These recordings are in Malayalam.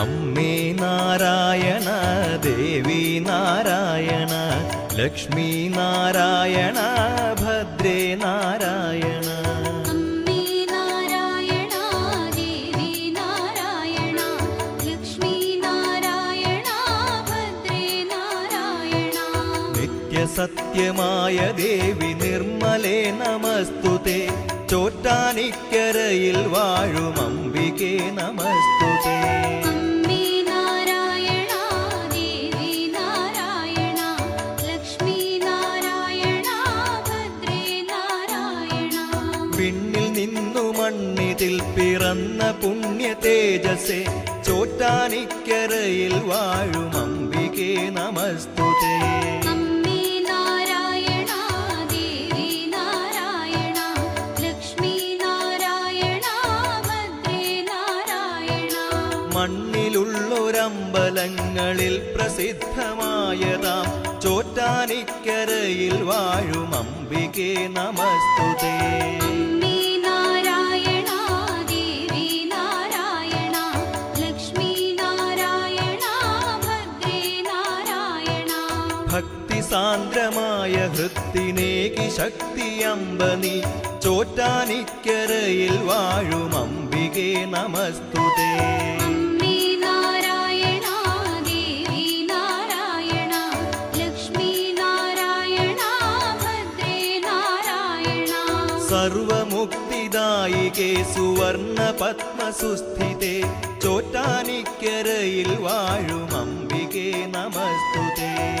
അമ്മേ നാരായണ ദേവി നാരായണ ലക്ഷ്മി നാരായണ ഭദ്രേ നാരായണ. സത്യമായ ദേവി നിർമ്മലേ നമസ്തുതേ. ചോറ്റാനിക്കരയിൽ വാഴുമമ്പി പൊന്നു മണ്ണിതിൽ പിറന്ന പുണ്യ തേജസേ ചോറ്റാനിക്കരയിൽ വാഴും അംബികേ നമസ്തുതേ. മണ്ണിലുള്ളൊരമ്പലങ്ങളിൽ പ്രസിദ്ധമായതാം ചോറ്റാനിക്കരയിൽ വാഴും അംബികേ നമസ്തുതേ. കരുത്തിനേകി ശക്തി നീ ചോറ്റാനിക്കരയിൽ വാഴും അംബികേ നമസ്തുതേ. സർവമുക്തിദായികേ സുവർണ പത്മസുസ്ഥിതേ. ചോറ്റാനിക്കരയിൽ വാഴും അംബികേ നമസ്തുതേ.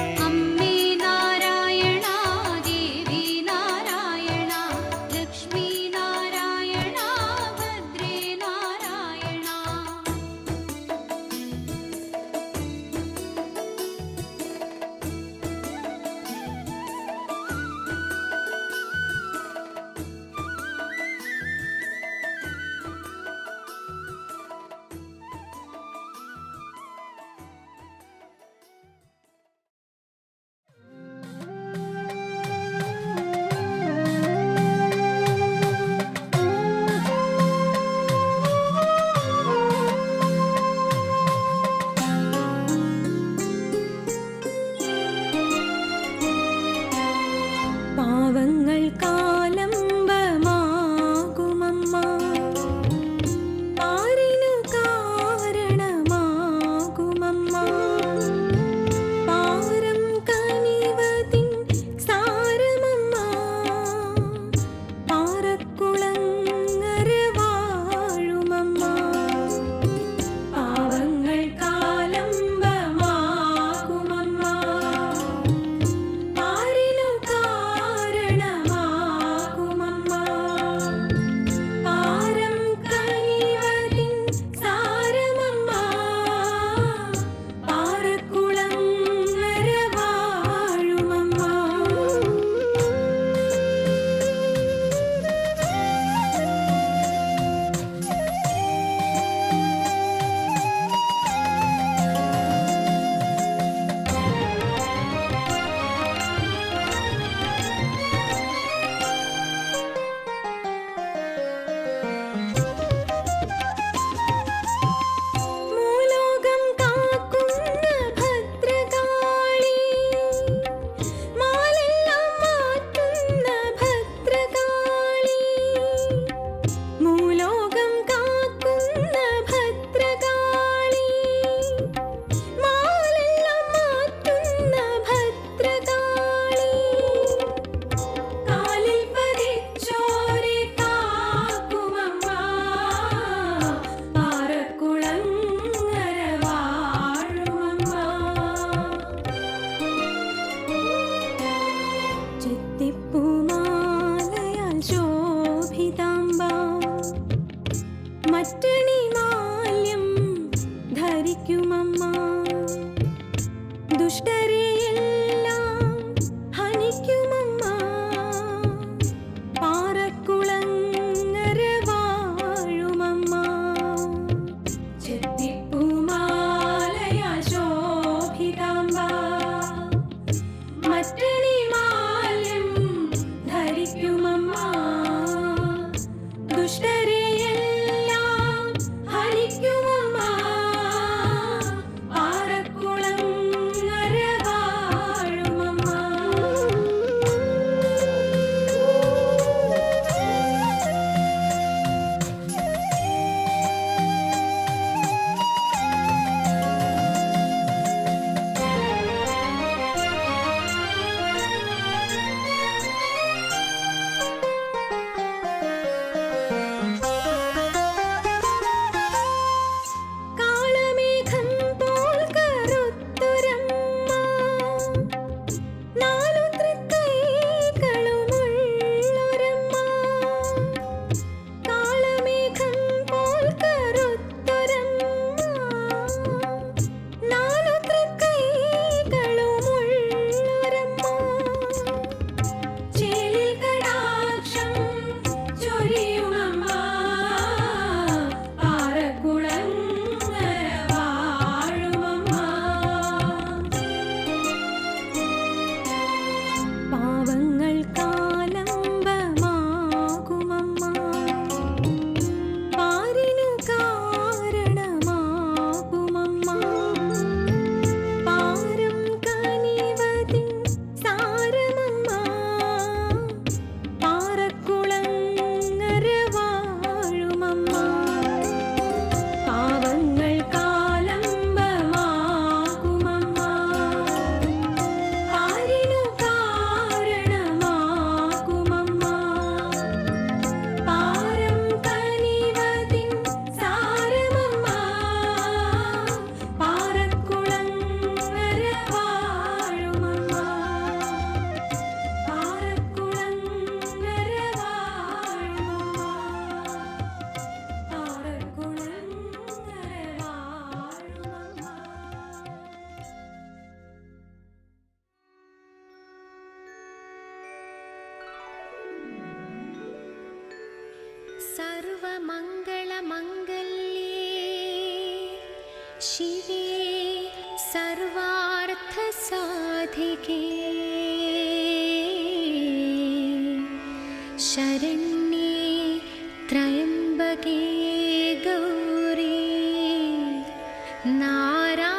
नारायणी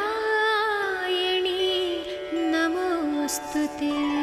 नमस्तु ते।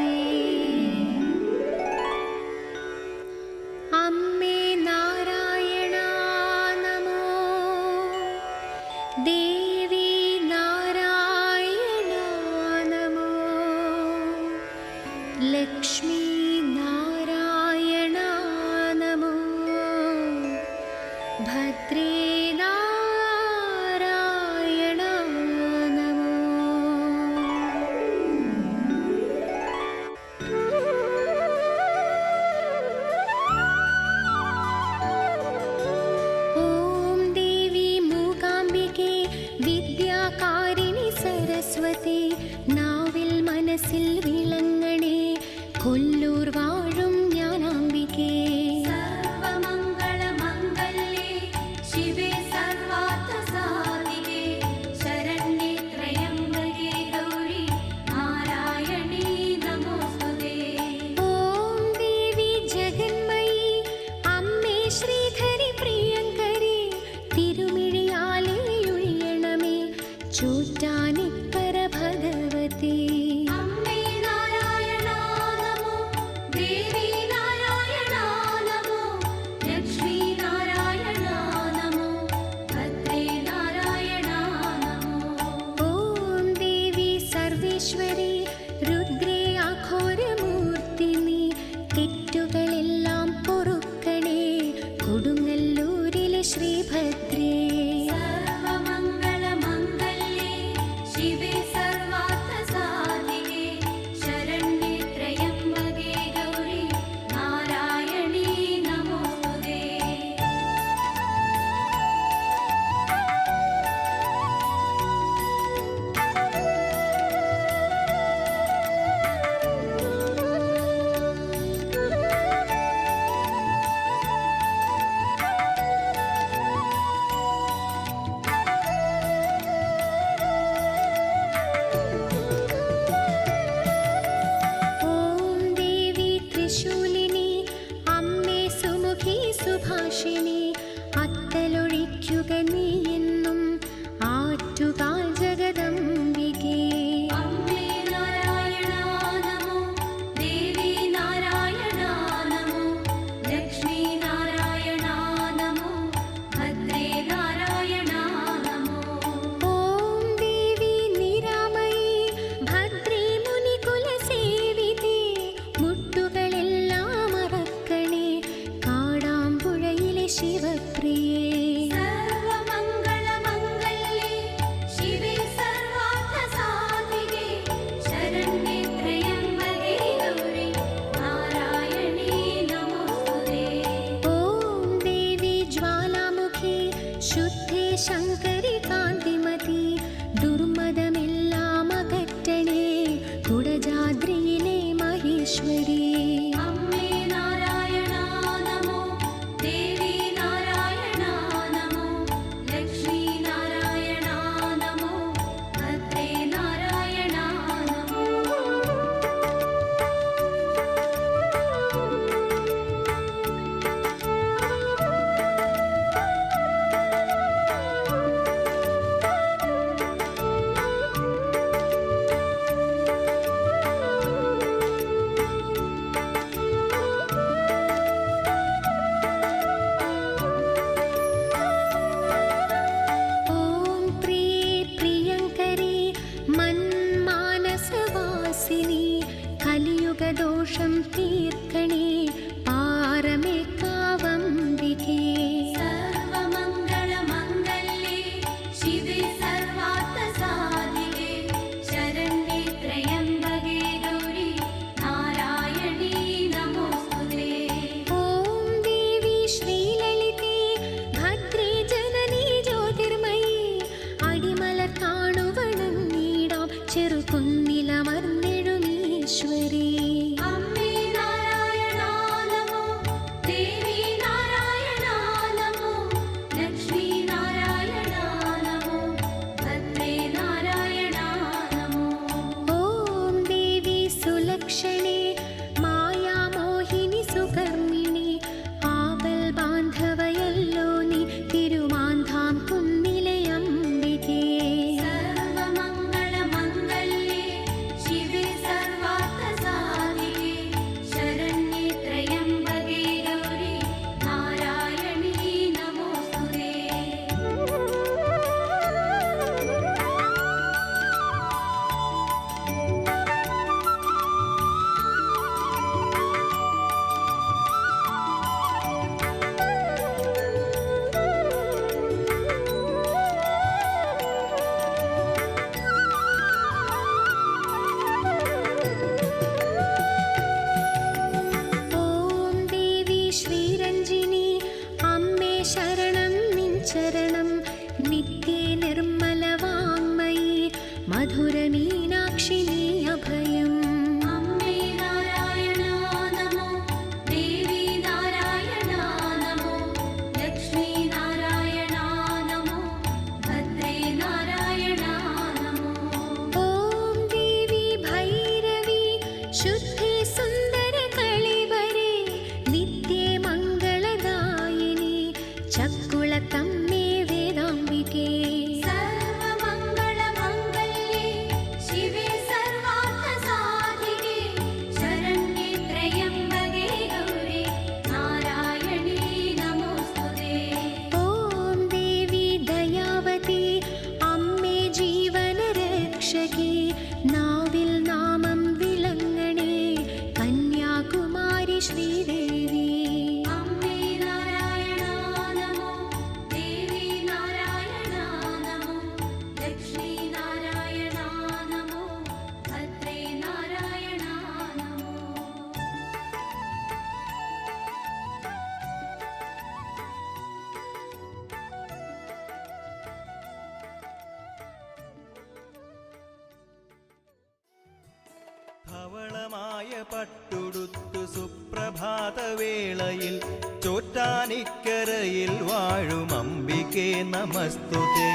പട്ടുടുത്തു സുപ്രഭാതവേളയിൽ ചോറ്റാനിക്കരയിൽ വാഴും അംബികേ നമസ്തുതേ.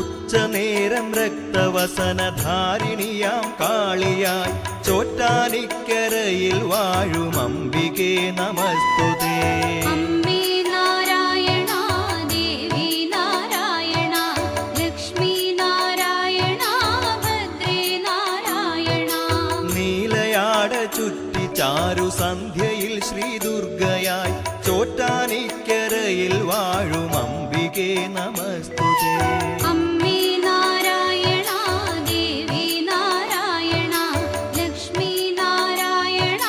ഉച്ചനേരം രക്തവസനധാരിണിയാം കാളിയായി ചോറ്റാനിക്കരയിൽ വാഴും അംബികേ നമസ്തുതേ. ചാരു സന്ധ്യയിൽ ശ്രീ ദുർഗയായി ചോറ്റാനിക്കരയിൽ വാഴും അംബികേ നമസ്തുതേ. അമ്മേ നാരായണ ദേവി നാരായണ ലക്ഷ്മി നാരായണ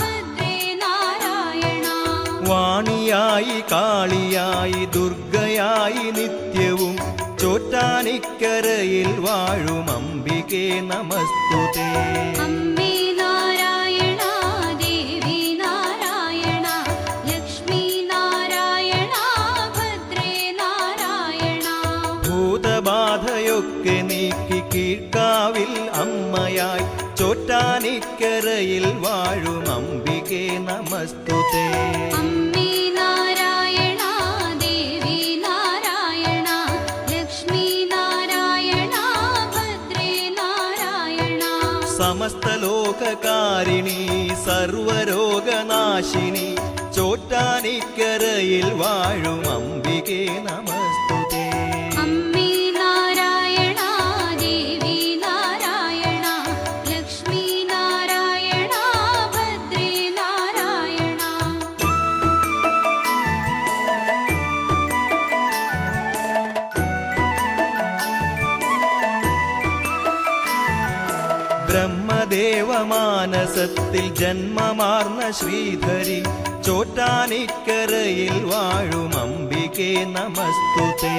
ഭദ്രേ നാരായണ. വാണിയായി കാളിയായി ദുർഗയായി നിത്യവും ചോറ്റാനിക്കരയിൽ വാഴും അംബികേ നമസ്തുതേ. ചോറ്റാനിക്കരയിൽ വാഴും അംബികേ നമസ്തുതേ. അമ്മേ നാരായണ ദേവി നാരായണ ലക്ഷ്മി നാരായണ ഭദ്രേ നാരായണ. സമസ്ത ലോകകാരിണി സർവരോഗനാശിനി ചോറ്റാനിക്കരയിൽ വാഴും അംബികേ നമസ്തുതേ ബ്രഹ്മദേവമാനസത്തിൽ ജന്മമാർന്ന ശ്രീധരി ചോറ്റാനിക്കരയിൽ വാഴും അംബികേ നമസ്തുതേ.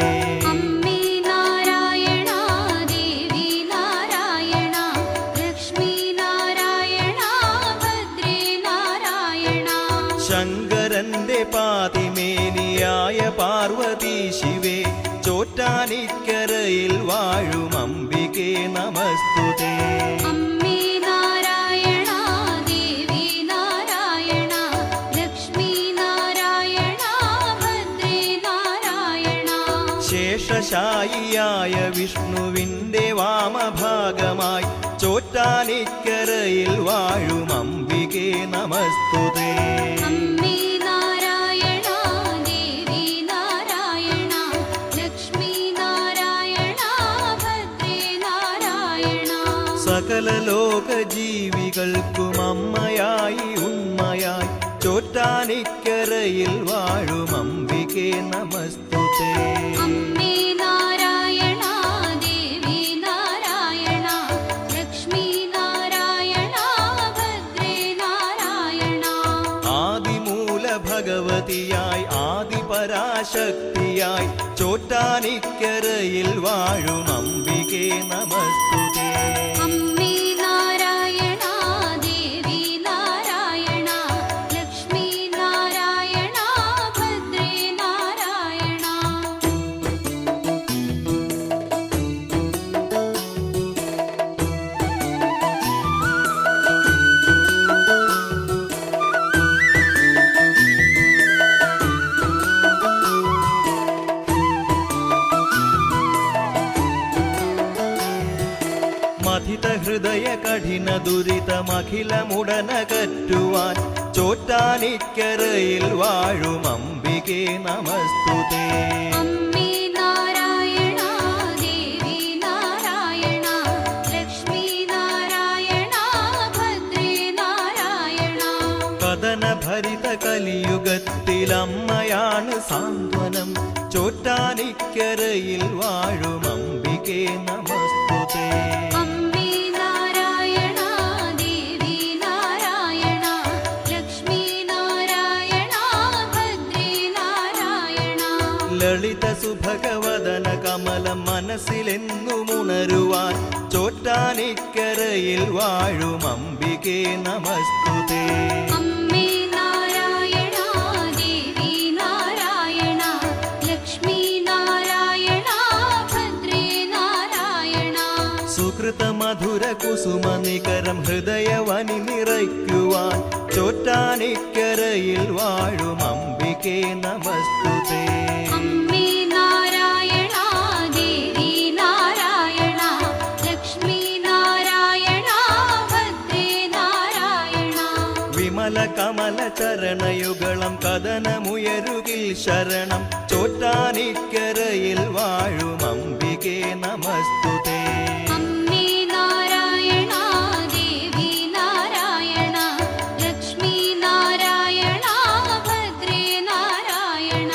ശങ്കരന്റെ പാതിമേനിയായ പാർവതി ശിവേ ചോറ്റാനിക്കരയിൽ വാഴും അംബികേ നമസ്തുതേ ശേഷശായിയായ വിഷ്ണുവിന്റെ വാമഭാഗമായി ചോറ്റാനിക്കരയിൽ വാഴും അംബികെ നമസ്തുതേ. സകല ലോക ജീവികൾക്കും അമ്മയായി ഉമ്മയായി ചോറ്റാനിക്കരയിൽ വാഴും അംബികെ നമസ്തുതേ. ആദിപരാശക്തിയായി ചോറ്റാനിക്കരയിൽ വാഴും അംബികേ നമസ്തുതേ കഠിന ദുരിതമഖിലമുടനകറ്റുവാൻ ചോറ്റാനിക്കരയിൽ വാഴും അംബികേ നമസ്തുതേ. അമ്മേ നാരായണ ദേവി നാരായണ ലക്ഷ്മി നാരായണ ഭദ്രേ നാരായണ. കഥന ഭരിത കലിയുഗത്തിൽ അമ്മയാണ് സാന്ത്വനം. ചോറ്റാനിക്കരയിൽ വാഴും അംബികേ നമസ്തുതേ കമലം മനസ്സിലെന്നുമുണരുവാൻ ചോറ്റാനിക്കരയിൽ വാഴും അംബികേ നമസ്തുതേ. മധുര കുസുമനികരം ഹൃദയവനി നിറയ്ക്കുവാൻ ചോറ്റാനിക്കരയിൽ വാഴും അംബികേ നമസ്തുതേ. കമല ചരണയുഗളം കഥനമുയരുകിൽ ശരണം. ചോറ്റാനിക്കരയിൽ വാഴും അംബികേ നമസ്തുതേ. അമ്മേ നാരായണ ദേവി നാരായണ ലക്ഷ്മി നാരായണ ഭദ്രേ നാരായണ.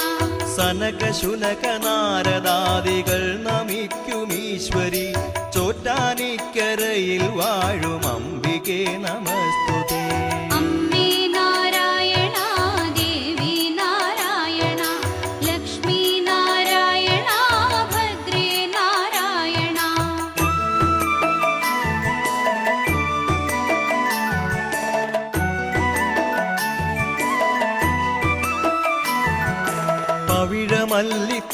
സനക ശുനക നാരദാദികൾ നമിക്കും ഈശ്വരി. ചോറ്റാനിക്കരയിൽ വാഴും അംബികേ നമസ്തുതേ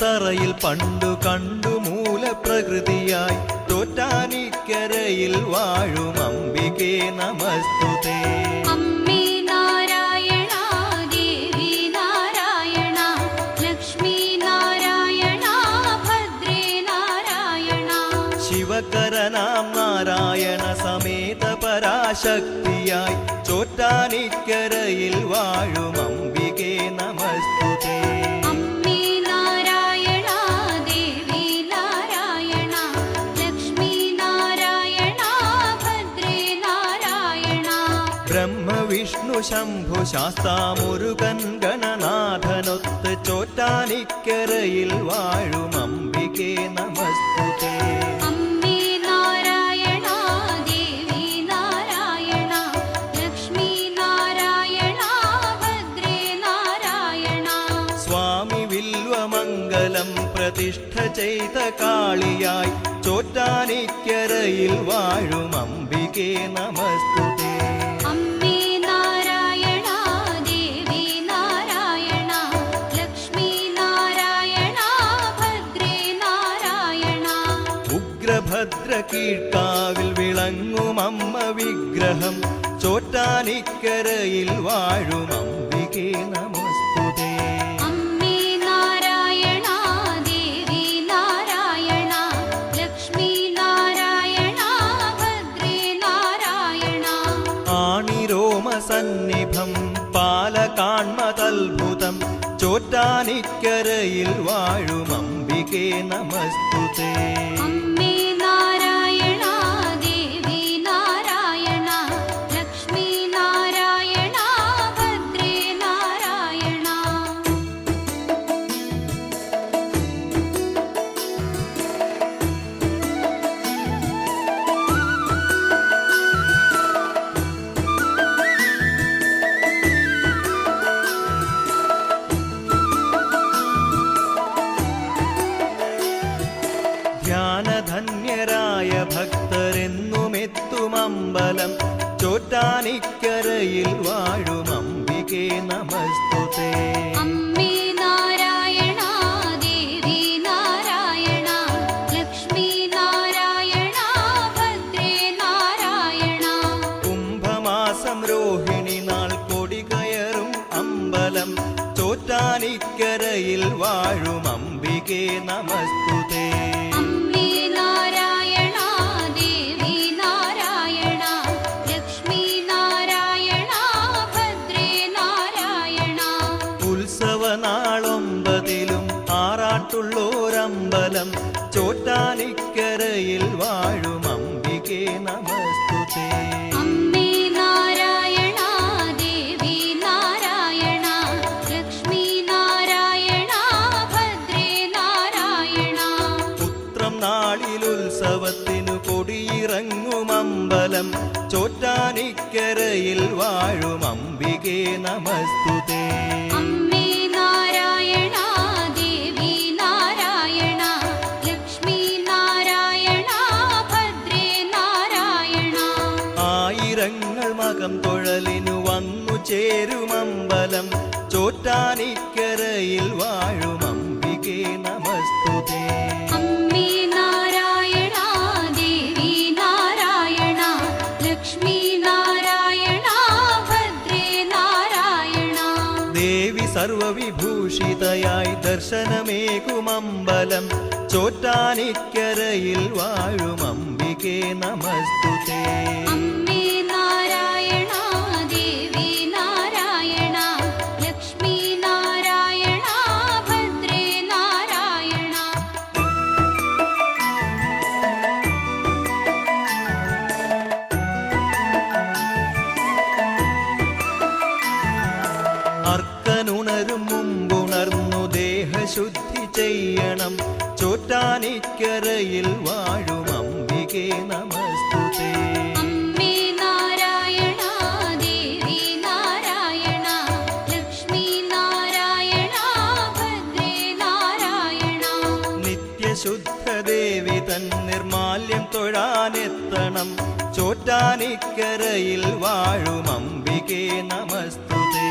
പവിഴമല്ലിത്തറയിൽ പണ്ടു കണ്ടു മൂലപ്രകൃതിയായി തോറ്റാനിക്കരയിൽ വാഴും അംബികേ നമസ്തുതേ. ശിവകരനാം നാരായണ സമേത പരാശക്തിയായി ചോറ്റാനിക്കരയിൽ വാഴും അംബികേ ശംഭു ശാസ്താമുരുകൻ ഗണനാഥനൊത്ത് ചോറ്റാനിക്കരയിൽ വാഴും അംബികേ നമസ്തുതേ. പ്രതിഷ്ഠ ചെയ്ത കാളിയായി ചോറ്റാനിക്കരയിൽ വാഴും അംബികേ നമസ്തുതേ ഉഗ്രഭദ്ര കീഴ്ക്കാവിൽ വിളങ്ങും അമ്മ വിഗ്രഹം. ചോറ്റാനിക്കരയിൽ വാഴും അംബികേ നമസ്തുതേ. സന്നിഭം പാലകാൺമതത്ഭുതം ചോറ്റാനിക്കരയിൽ വാഴും അംബികേ നമസ്തുതേ. ചോറ്റാനിക്കരയിൽ വാഴും അംബികേ നമസ്തുതേ. അമ്മേ നാരായണ ദേവി നാരായണ ലക്ഷ്മി നാരായണ ഭദ്രേ നാരായണ. പുത്രം നാളിലുത്സവത്തിനു കൊടിയിറങ്ങും അമ്പലം ചോറ്റാനിക്കരയിൽ വാഴും അംബികേ നമസ്തുതേ കൂറ്റാനിക്കരയിൽ വാഴും അംബികേ നമസ്തുതേ. അമ്മേ നാരായണ ദേവി നാരായണ ലക്ഷ്മി നാരായണ നാരായണ. ദേവി സർവവിഭൂഷിതയായി ദർശനമേകുമമ്പലം ചോറ്റാനിക്കരയിൽ വാഴും അംബികേ നമസ്തുതേ. അക്കരയിൽ വാഴും അംബികെ നമസ്തുതേ. ശുദ്ധദേവി തൻ നിർമാല്യം തൊഴാനെത്തണം. ചോറ്റാനിക്കരയിൽ വാഴും അംബികെ നമസ്തുതേ.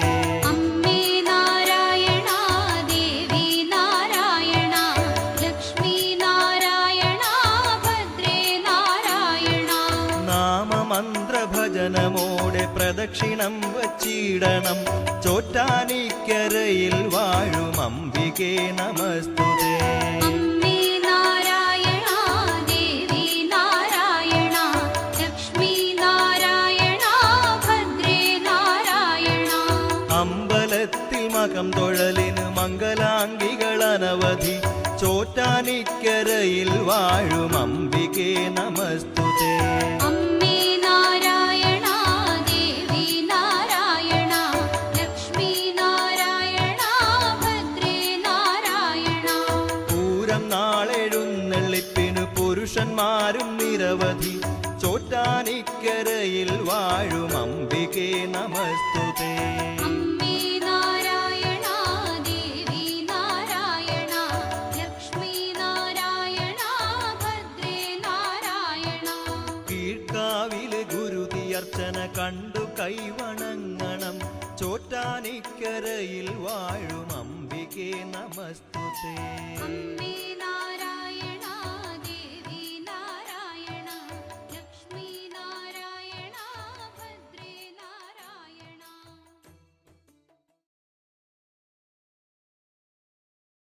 ദക്ഷിണം വച്ചിടണം. ചോറ്റാനിക്കരയിൽ വാഴും അംബികേ നമസ്തുതേ. അമ്പലത്തിൽ മകം തൊഴലിന് മംഗലാംഗികൾ അനവധി. ചോറ്റാനിക്കരയിൽ വാഴും അംബികേ നമസ്തുതേ. കൈവണങ്ങണം. ചോറ്റാനിക്കരയിൽ വാഴും അംബികേ നമസ്തുതേ.